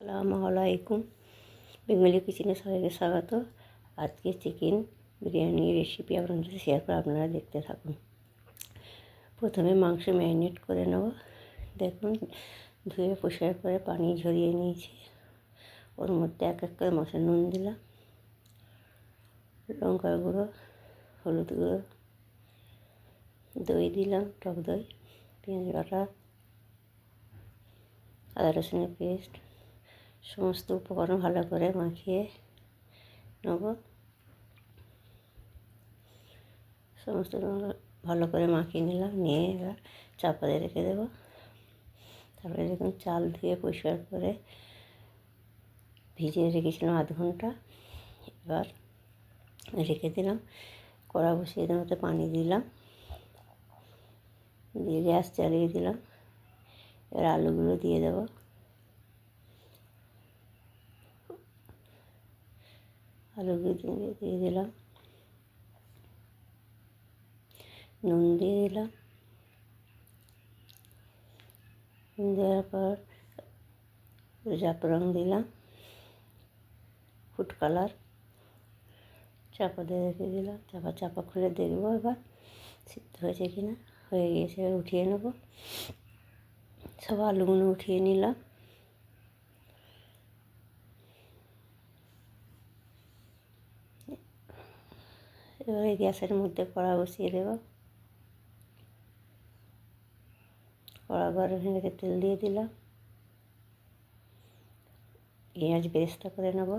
আসসালামু আলাইকুম। বেঙ্গলি কিচেনে সবাইকে স্বাগত। আজকে চিকেন বিরিয়ানির রেসিপি আপনাদের শেয়ার করে আপনারা দেখতে থাকুন। প্রথমে মাংস ম্যারিনেট করে নেব। দেখুন, ধুয়ে পরিষ্কার করে পানি ঝরিয়ে নিয়েছি। ওর মধ্যে এক এক করে মশলা নুন দিলাম। লঙ্কার গুঁড়ো, হলুদ গুঁড়ো, দই দিলাম, টক দই, পেঁয়াজ বাটা, আদা রসুনের পেস্ট সমস্ত উপকরণ ভালো করে মাখিয়ে নেব। সমস্ত ভালো করে মাখিয়ে নিলাম, নিয়ে এবার চাপা দিয়ে রেখে দেবো। তারপরে দেখুন চাল ধুয়ে পরিষ্কার করে ভিজিয়ে রেখেছিলাম আধ ঘণ্টা। এবার রেখে দিলাম, কড়া বসিয়ে দেওয়ার মতো পানি দিলাম, দিয়ে গ্যাস চালিয়ে দিলাম। এবার আলুগুলো দিয়ে দেবো। আলুগুলো দিয়ে দিলাম। নুন দিয়ে দিলাম। নুন দেওয়ার পর জাফরং দিলাম। ফুড কালার চাপা দিয়ে রেখে দিলাম। চাপা চাপা খুলে দেখব এবার। সিদ্ধ হয়েছে কি না হয়ে গিয়েছে উঠিয়ে নেব। সব আলুগুলো উঠিয়ে নিলাম। এবারে গ্যাসের মধ্যে কড়া বসিয়ে দেব। কড়া গরম হয়ে গেছে, তেল দিয়ে দিলাম। পেঁয়াজ বেরেস্তা করে নেব।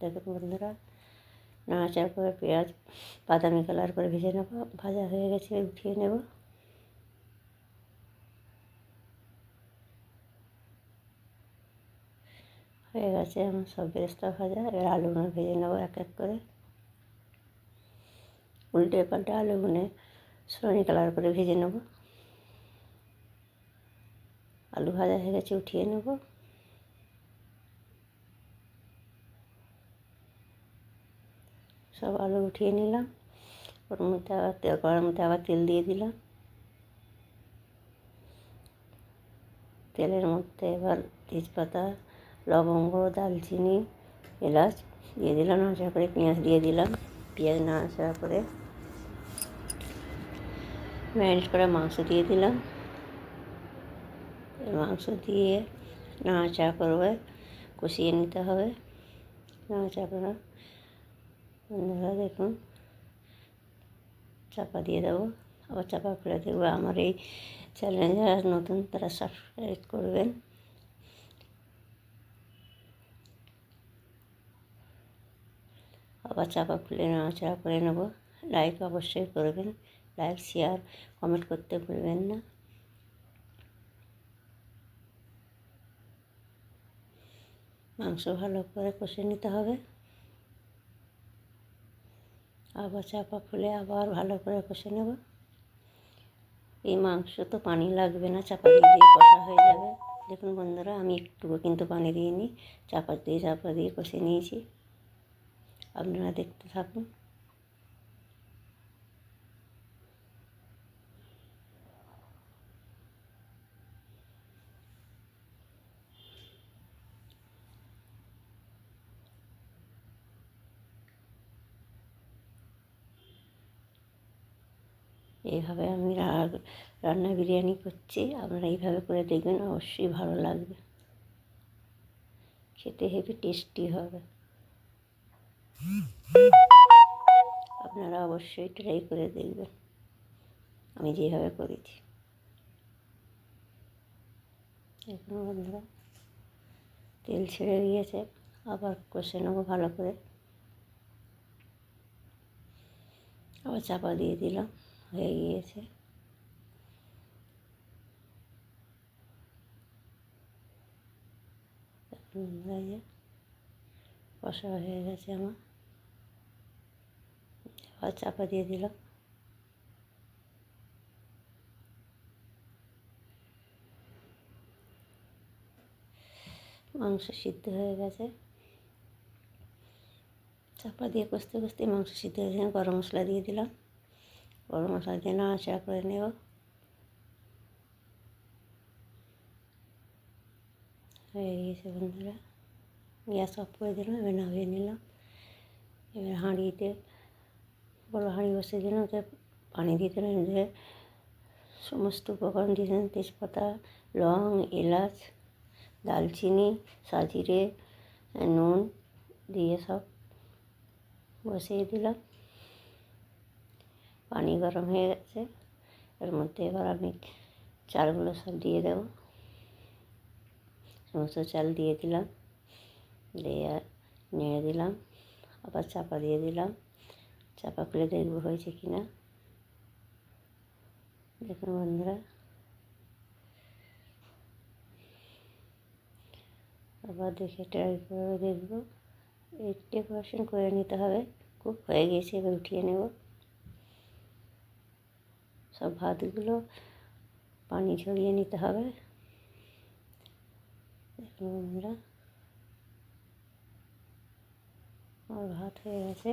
দেখুন বন্ধুরা, নাড়াচাড়া করে পেঁয়াজ, বাদামি কালার করে ভেজে নেব। ভাজা হয়ে গেছে, উঠিয়ে নেব। হয়ে গেছে, আমার সব বেরেস্তা ভাজা। এবার আলুগুলো ভেজে নেব এক এক করে। উল্টে পাল্টে আলুগুলো সোনালি কালার করে ভেজে নেব। আলু ভাজা হয়ে গেছে, উঠিয়ে নেব। সব আলু উঠিয়ে নিলাম। ওর মধ্যে আবার তেল করার মধ্যে আবার তেল দিয়ে দিলাম। তেলের মধ্যে এবার তেজপাতা, লবঙ্গ দালচিনি এলাচ দিয়ে দিলাম। নাচা করে পেঁয়াজ দিয়ে দিলাম। পেঁয়াজ নাচা করে ম্যারিনেট করা মাংস দিয়ে দিলাম মাংস দিয়ে নাড়াচা করবে কষিয়ে নিতে হবে নাড়াচা করা বন্ধুরা দেখুন চাপা দিয়ে দেবো আবার চাপা খুলে দেখব আমার এই চ্যানেল যারা নতুন তারা সাবস্ক্রাইব করবেন আবার চাপা খুলে নাড়াচাড়া করে নেব লাইক অবশ্যই করবেন লাইক, শেয়ার, কমেন্ট করতে ভুলবেন না। মাংস ভালো করে কষে নিতে হবে। আবার চাপা খুলে আবার ভালো করে কষে নেব। এই মাংস তো পানি লাগবে না, চাপা দিয়ে দিয়ে কষা হয়ে যাবে। দেখুন বন্ধুরা, আমি একটুকু কিন্তু পানি দিইনি চাপা দিয়ে চাপা দিয়ে কষে নিয়েছি। আপনারা দেখতে থাকুন। এইভাবে আমি রান্না বিরিয়ানি করছি, আপনারা এইভাবে করে দেখবেন, অবশ্যই ভালো লাগবে। খেতে হেবি টেস্টি হবে। আপনারা অবশ্যই ট্রাই করে দেখবেন। আমি যেভাবে করেছি। এখন বন্ধুরা, তেল ছেড়ে গিয়েছে আবার কষে নেব ভালো করে। আবার চাপা দিয়ে দিলাম। হয়ে গিয়েছে। কষা হয়ে গেছে আমার। আবার চাপা দিয়ে দিলাম। মাংস সিদ্ধ হয়ে গেছে। চাপা দিয়ে কষতে কষতে মাংস সিদ্ধ হয়ে গেছে, গরম মশলা দিয়ে দিলাম। গরম মশলা দিয়ে নাড়াচাড়া করে নেব হয়ে গিয়েছে বন্ধুরা গ্যাস অফ করে দিলাম এবার নামিয়ে নিলাম এবার হাঁড়িতে বড় হাঁড়ি বসিয়ে দিলাম ওতে পানি দিয়ে দিলাম সমস্ত উপকরণ দিয়েছিলাম তেজপাতা লং এলাচ দালচিনি সাজিরে নুন দিয়ে সব বসিয়ে দিলাম পানি গরম হয়ে গেছে। এর মধ্যে এবার আমি চালগুলো সব দিয়ে দেব। সমস্ত চাল দিয়ে দিলাম। দিয়ে নেড়ে দিলাম। আবার চাপা দিয়ে দিলাম। চাপা খুলে দেখব হয়েছে কি না। দেখুন বন্ধুরা। আবার দেখে ট্রাই করে দেখব। এইটটি পার্সেন্ট করে নিতে হবে। খুব হয়ে গেছে এবার উঠিয়ে নেব। সব ভাতগুলো পানি ঝরিয়ে নিতে হবে। দেখুন বন্ধুরা আমার ভাত হয়ে গেছে।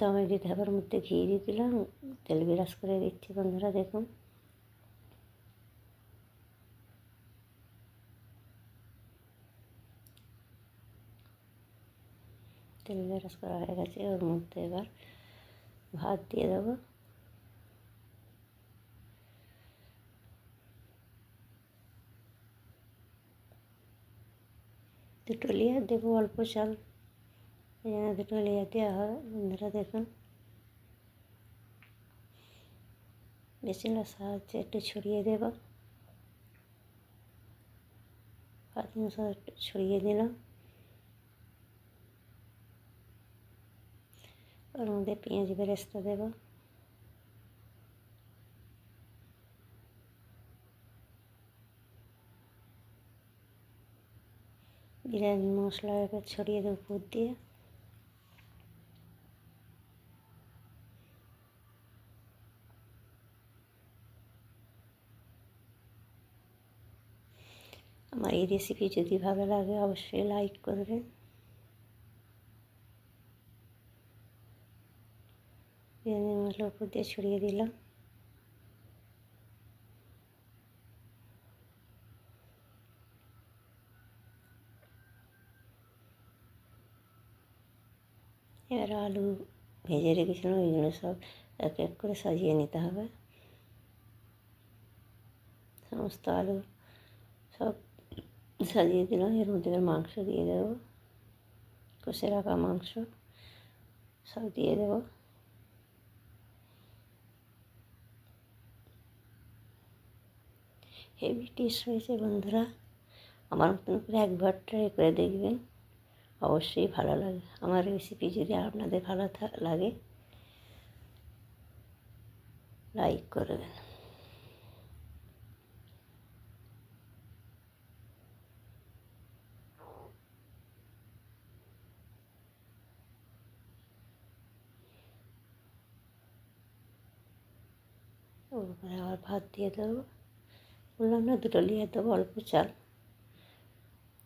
দমে দিতে হবে ওর মধ্যে ঘি দিয়ে দিলাম, তেল বিরাজ করে দিচ্ছি বন্ধুরা, দেখুন। তেল বিরাজ করা হয়ে গেছে, ওর মধ্যে এবার ভাত দিয়ে দেবো। দুটো লেয়ার দেবো, অল্প চাল। এই জন্য দুটো লেয়ার দেওয়া হয়, বন্ধুরা দেখুন। মেশিনের সাহায্যে একটু ছড়িয়ে দেব। পাঁচ মশলা ছড়িয়ে দিলাম। ওর মধ্যে পেঁয়াজ বেরেস্তা দেবো। বিরিয়ানি মশলা এবার ছড়িয়ে দেবো উপর দিয়ে। আমার এই রেসিপি যদি ভালো লাগে, অবশ্যই লাইক করবেন। বিরিয়ানি মশলা উপর দিয়ে ছড়িয়ে দিলাম। এবার আলু ভেজে রেখেছিলাম ওইগুলো সব এক এক করে সাজিয়ে নিতে হবে। সমস্ত আলু সব সাজিয়ে দিলাম, এর মধ্যে এবার মাংস দিয়ে দেবো। কষে রাখা মাংস সব দিয়ে দেবো। হেভি টেস্ট হয়েছে বন্ধুরা। আমার মতন করে একবার ট্রাই করে দেখবেন। অবশ্যই ভালো লাগে। আমার রেসিপি যদি আপনাদের ভালো লাগে লাইক করবেন। আবার ভাত দিয়ে দেবো। বললাম, না, দুটো লিয়ে দেবো, অল্প চাল।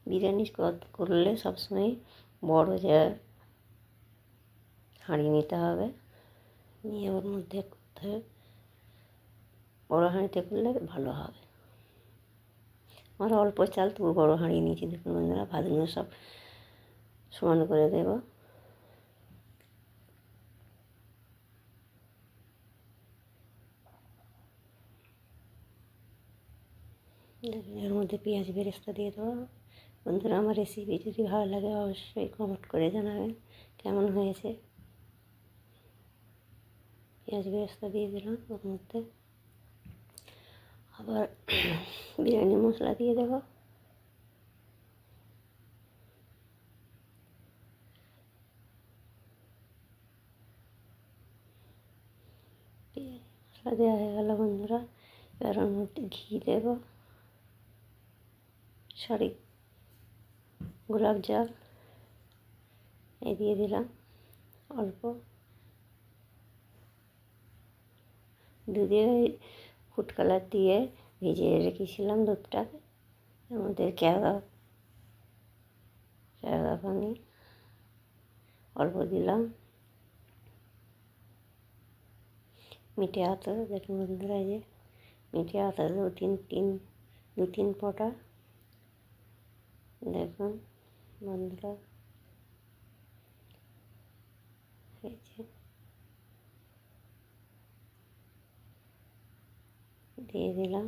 বিরিয়ানি করলে সবসময় বড় যে হাঁড়ি নিতে হবে, নিয়ে ওর মধ্যে করতে হবে। বড়ো হাঁড়িতে করলে ভালো হবে। আমার অল্প চাল, তবু বড়ো হাঁড়ি নিয়েছি দেখুন বন্ধুরা ভাতগুলো সব সমান করে দেবো। এর মধ্যে পেঁয়াজ বেরেস্তা দিয়ে দেবো। বন্ধুরা, আমার রেসিপি যদি ভালো লাগে, অবশ্যই কমেন্ট করে জানাবেন কেমন হয়েছে। পেঁয়াজ বেরেস্তা দিয়ে দিলাম ওর মধ্যে। আবার বিরিয়ানি মশলা দিয়ে দেবো। মশলা দেওয়া হয়ে গেল বন্ধুরা। এবার ওর মধ্যে ঘি দেবো। সরি, গোলাপ জল। এই দিয়ে দিলাম, অল্প। দুধে ফুড কালার দিয়ে ভিজিয়ে রেখেছিলাম দুধটাকে মধ্যে কেওড়া কেওড়া পানি অল্প দিলাম। মিঠে আতর, দেখুন বন্ধুরা যে, মিঠে আতর দু তিন তিন, দু তিন ফোঁটা। দেখুন বন্ধুরা। হয়েছে দিয়ে দিলাম।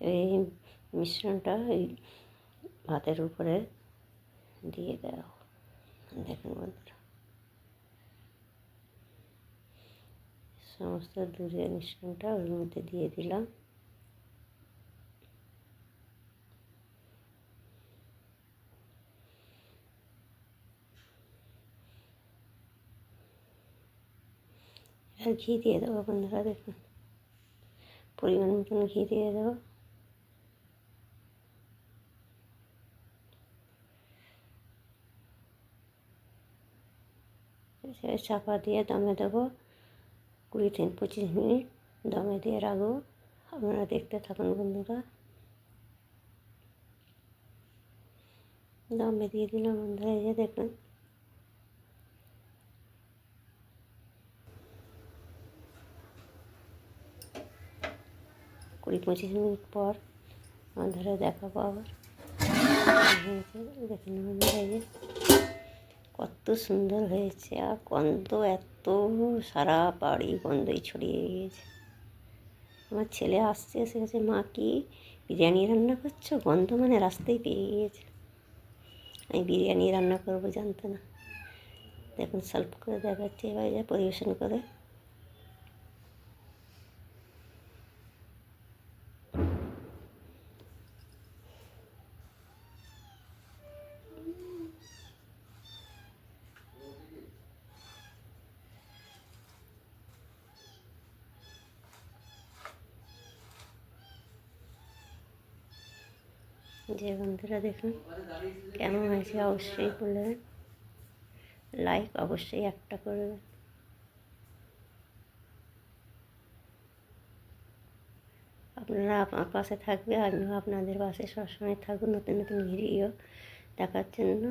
এই মিশ্রণটা এই ভাতের উপরে দিয়ে দেওয়া। দেখুন বন্ধুরা। সমস্ত দুধের মিশ্রণটা ওর মধ্যে দিয়ে দিলাম। আর ঘি দিয়ে দেবো বন্ধুরা, দেখুন। পরিমাণ মতন ঘি দিয়ে দেবো। চাপা দিয়ে দমে দেবো। কুড়ি থেকে পঁচিশ মিনিট দমে দিয়ে রাখব। আপনারা দেখতে থাকুন বন্ধুরা। দমে দিয়ে দিলাম বন্ধুরা, এই যে দেখুন। কুড়ি পঁচিশ মিনিট পর বন্ধুরা দেখাবো আবার। হয়েছে দেখুন বন্ধুরা, এই কত সুন্দর হয়েছে, আর গন্ধ এত, সারা বাড়ি গন্ধই ছড়িয়ে গিয়েছে। আমার ছেলে আসছে এসে গেছে মা, কি বিরিয়ানি রান্না করছ? গন্ধ মানে রাস্তায় পেয়ে গিয়েছে। আমি বিরিয়ানি রান্না করব, জানতো না। দেখুন সলভ করে দেখাচ্ছে, এবার যা পরিবেশন করে যে বন্ধুরা দেখুন, কেমন হয়েছে অবশ্যই বলবেন। লাইক অবশ্যই একটা করবেন। আপনারা আমার পাশে থাকবে, আমিও আপনাদের পাশে সবসময় থাকব। নতুন নতুন ভিডিও দেখার জন্য।